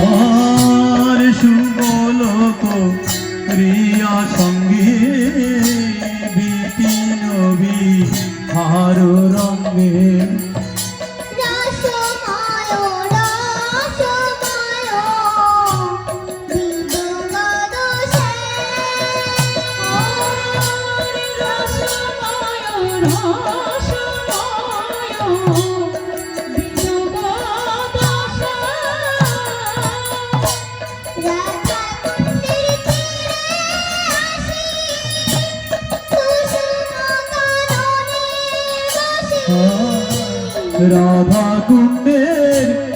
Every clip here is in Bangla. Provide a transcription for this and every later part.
আমার সুবলক রিয়া সঙ্গী। রাধা কুণ্ডের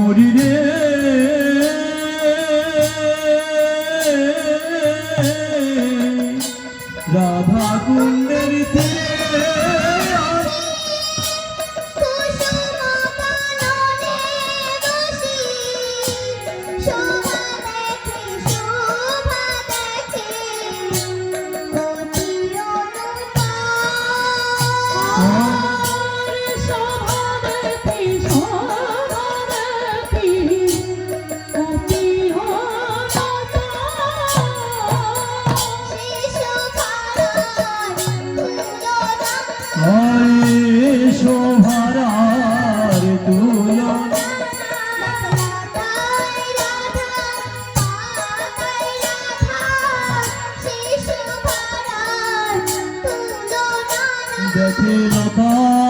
মরিরে রাধা কুন্দ দেখে না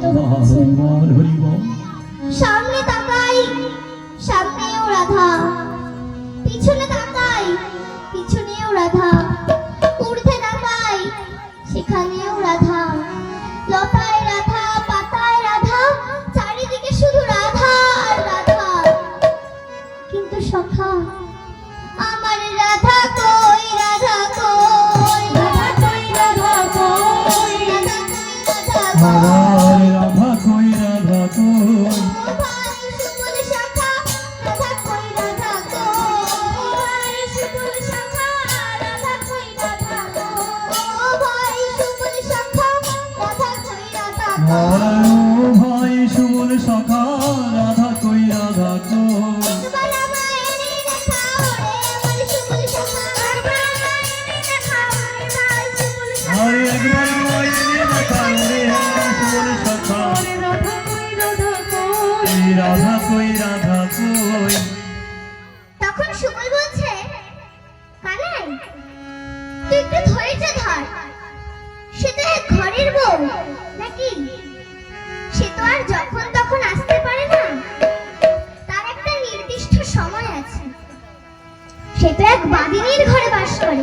হরি বল হরি বল ভাই সুমন সখা রাধা রাধা কো আরে একবার মাইনে দেখাও রে রাধা কই, রাধা তখন সুমন বলছে কালাই তুই একটু ধৈর্য ধর। সে তো এক ঘরের বউ, নাকি? সে তো আর যখন তখন আসতে পারে না। তার একটা নির্দিষ্ট সময় আছে। সে তো এক বাদিনীর ঘরে বাস করে।